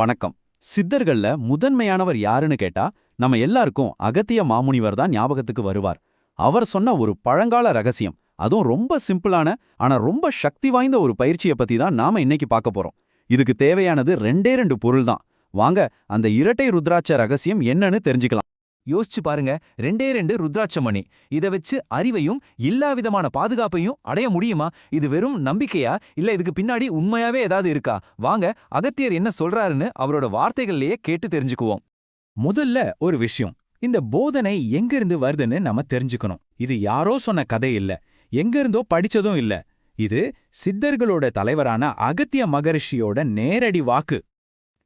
வணக்கம். சித்தர்கள்ல முதன்மையானவர் யாருன்னு கேட்டா நம்ம எல்லாருக்கும் அகத்திய மாமுனிவர் தான் ஞாபகத்துக்கு வருவார். அவர் சொன்ன ஒரு பழங்கால ரகசியம் அதுவும் ரொம்ப சிம்பிளான ஆனா ரொம்ப சக்தி வாய்ந்த ஒரு பயிற்சியை பத்தி தான் நாம இன்னைக்கு பார்க்க போறோம். இதுக்கு தேவையானது ரெண்டே ரெண்டு பொருள் தான். வாங்க அந்த இரட்டை ருத்ராட்ச ரகசியம் என்னன்னு தெரிஞ்சுக்கலாம். யோசிச்சு பாருங்க. ரெண்டே ரெண்டு ருத்ராட்சமணி. இதை இத வச்சு அறிவையும் எல்லா விதமான பாதுகாப்பையும் அடைய முடியுமா? இது வெறும் நம்பிக்கையா? இல்ல இதுக்கு பின்னாடி உண்மையாவே ஏதாவது இருக்கா? வாங்க அகத்தியர் என்ன சொல்றாருன்னு அவரோட வார்த்தைகள்லயே கேட்டு தெரிஞ்சுக்குவோம். முதல்ல ஒரு விஷயம். இந்த போதனை எங்கிருந்து வருதுன்னு நம்ம தெரிஞ்சுக்கணும். இது யாரோ சொன்ன கதை இல்ல. எங்கிருந்தோ படிச்சதும் இல்ல. இது சித்தர்களோட தலைவரான அகத்திய மகரிஷியோட நேரடி வாக்கு.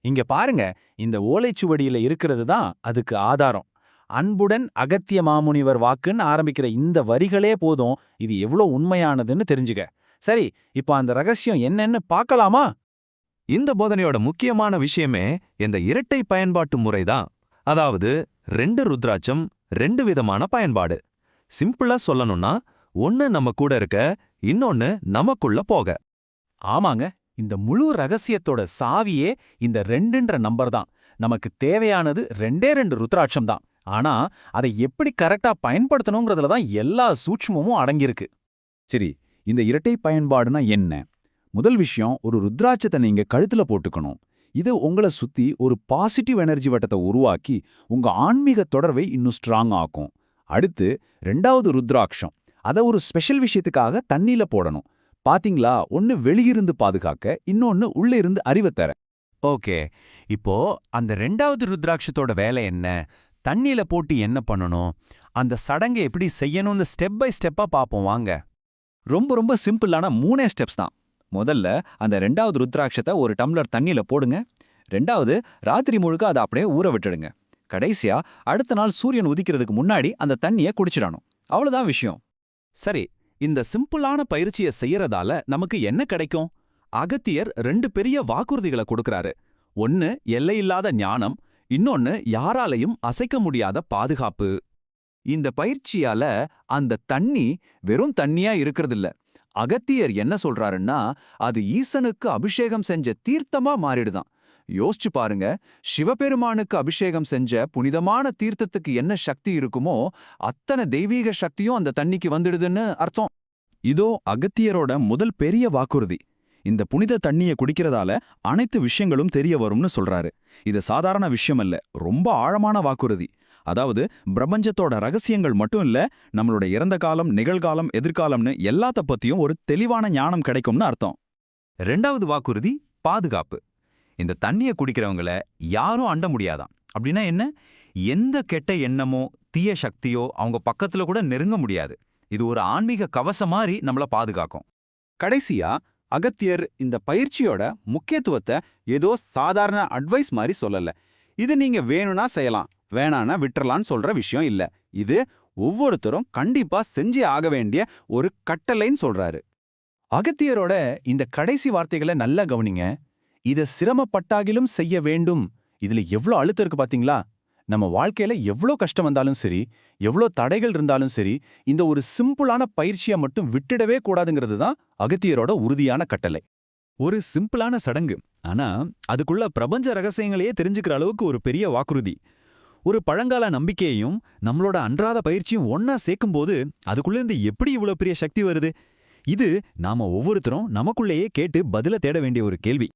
இங்க பாருங்க. இந்த ஓலைச்சுவடியில இருக்கிறது தான் அதுக்கு ஆதாரம். அன்புடன் அகத்திய மாமுனிவர் வாக்குன்னு ஆரம்பிக்கிற இந்த வரிகளே போதும். இது எவ்வளோ உண்மையானதுன்னு தெரிஞ்சுக்க. சரி இப்போ அந்த ரகசியம் என்னன்னு பார்க்கலாமா? இந்த போதனையோட முக்கியமான விஷயமே இந்த இரட்டை பயன்பாட்டு முறைதான் அதாவது ரெண்டு ருத்ராட்சம் ரெண்டு விதமான பயன்பாடு. சிம்பிளா சொல்லணும்னா ஒன்னு நம்ம கூட இருக்க இன்னொன்னு நமக்குள்ள போக. ஆமாங்க இந்த முழு ரகசியத்தோட சாவியே இந்த ரெண்டுன்ற நம்பர் தான். நமக்கு தேவையானது ரெண்டே ரெண்டு ருத்ராட்சம் தான். ஆனா அதை எப்படி கரெக்டா பயன்படுத்தணுங்கிறதுல தான் எல்லா சூட்சுமமும் அடங்கியிருக்கு. சரி இந்த இரட்டை பயன்பாடுனா என்ன? முதல் விஷயம் ஒரு ருத்ராட்சத்தை நீங்க கழுத்துல போட்டுக்கணும். இது உங்களை சுத்தி ஒரு பாசிட்டிவ் எனர்ஜி வட்டத்தை உருவாக்கி உங்க ஆன்மீக தொடர்பை இன்னும் ஸ்ட்ராங் ஆக்கும். அடுத்து ரெண்டாவது ருத்ராட்சம். அதை ஒரு ஸ்பெஷல் விஷயத்துக்காக தண்ணியில போடணும். பாத்தீங்களா? ஒன்னு வெளியிருந்து பாதுகாக்க இன்னொன்னு உள்ள இருந்து அறிவை தர. ஓகே. இப்போ அந்த ரெண்டாவது ருத்ராட்சத்தோட வேலை என்ன? தண்ணியில போட்டு என்ன பண்ணணும்? அந்த சடங்கை எப்படி செய்யணும்னு ஸ்டெப் பை ஸ்டெப்பா பார்ப்போம். வாங்க. ரொம்ப ரொம்ப சிம்பிளான மூணே ஸ்டெப்ஸ் தான். முதல்ல அந்த ரெண்டாவது ருத்ராட்சத்தை ஒரு டம்ளர் தண்ணியில போடுங்க. ரெண்டாவது ராத்திரி முழுக்க அதை அப்படியே ஊற விட்டுடுங்க. கடைசியா அடுத்த நாள் சூரியன் உதிக்கிறதுக்கு முன்னாடி அந்த தண்ணியை குடிச்சிடணும். அவ்வளோதான் விஷயம். சரி இந்த சிம்பிளான பயிற்சியை செய்யறதால நமக்கு என்ன கிடைக்கும்? அகத்தியர் ரெண்டு பெரிய வாக்குறுதிகளை கொடுக்கறாரு. ஒன்னு எல்லையில்லாத ஞானம் இன்னொன்னு யாராலையும் அசைக்க முடியாத பாதுகாப்பு. இந்த பயிற்சியால அந்த தண்ணி வெறும் தண்ணியா இருக்கிறதில்ல. அகத்தியர் என்ன சொல்றாருன்னா அது ஈசனுக்கு அபிஷேகம் செஞ்ச தீர்த்தமா மாறிடுதான். யோசிச்சு பாருங்க சிவபெருமானுக்கு அபிஷேகம் செஞ்ச புனிதமான தீர்த்தத்துக்கு என்ன சக்தி இருக்குமோ அத்தனை தெய்வீக சக்தியும் அந்த தண்ணிக்கு வந்துடுதுன்னு அர்த்தம். இதோ அகத்தியரோட முதல் பெரிய வாக்குறுதி. இந்த புனித தண்ணிய குடிக்கிறதால அனைத்து விஷயங்களும் தெரிய வரும்னு சொல்றாரு. இது சாதாரண விஷயம் இல்ல ரொம்ப ஆழமான வாக்குறுதி. அதாவது பிரபஞ்சத்தோட ரகசியங்கள் மட்டும் இல்ல நம்மளோட இறந்த காலம் நிகழ்காலம் எதிர்காலம்னு எல்லாத்த பத்தியும் ஒரு தெளிவான ஞானம் கிடைக்கும்னு அர்த்தம். ரெண்டாவது வாக்குறுதி பாதுகாப்பு. இந்த தண்ணிய குடிக்கிறவங்கள யாரும் அண்ட முடியாதாம். அப்படின்னா என்ன? எந்த கெட்ட எண்ணமோ தீய சக்தியோ அவங்க பக்கத்துல கூட நெருங்க முடியாது. இது ஒரு ஆன்மீக கவசம் மாதிரி நம்மள பாதுகாக்கும். கடைசியா அகத்தியர் இந்த பயிற்சியோட முக்கியத்துவத்தை ஏதோ சாதாரண அட்வைஸ் மாதிரி சொல்லல. இது நீங்க வேணும்னா செய்யலாம் வேணான்னா விட்டுறலான்னு சொல்ற விஷயம் இல்ல. இது ஒவ்வொருத்தரும் கண்டிப்பா செஞ்சே ஆக வேண்டிய ஒரு கட்டளைன்னு சொல்றாரு. அகத்தியரோட இந்த கடைசி வார்த்தைகளை நல்லா கவனிங்க. இத சிரமப்பட்டாகிலும் செய்ய வேண்டும். இதுல எவ்ளோ அழுத்தம் இருக்கு பாத்தீங்களா? நம்ம வாழ்க்கையில எவ்ளோ கஷ்டம் வந்தாலும் சரி எவ்ளோ தடைகள் இருந்தாலும் சரி இந்த ஒரு சிம்பிளான பயிற்சியை மட்டும் விட்டுடவே கூடாதுங்கிறது தான் அகத்தியரோட உறுதியான கட்டளை. ஒரு சிம்பிளான சடங்கு. ஆனா அதுக்குள்ள பிரபஞ்ச ரகசியங்களையே தெரிஞ்சுக்கிற அளவுக்கு ஒரு பெரிய வாக்குறுதி. ஒரு பழங்கால நம்பிக்கையையும் நம்மளோட அன்றாட பயிற்சியும் ஒன்னா சேர்க்கும்போது அதுக்குள்ள இருந்து எப்படி இவ்வளோ பெரிய சக்தி வருது? இது நாம ஒவ்வொருத்தரும் நமக்குள்ளேயே கேட்டு பதில தேட வேண்டிய ஒரு கேள்வி.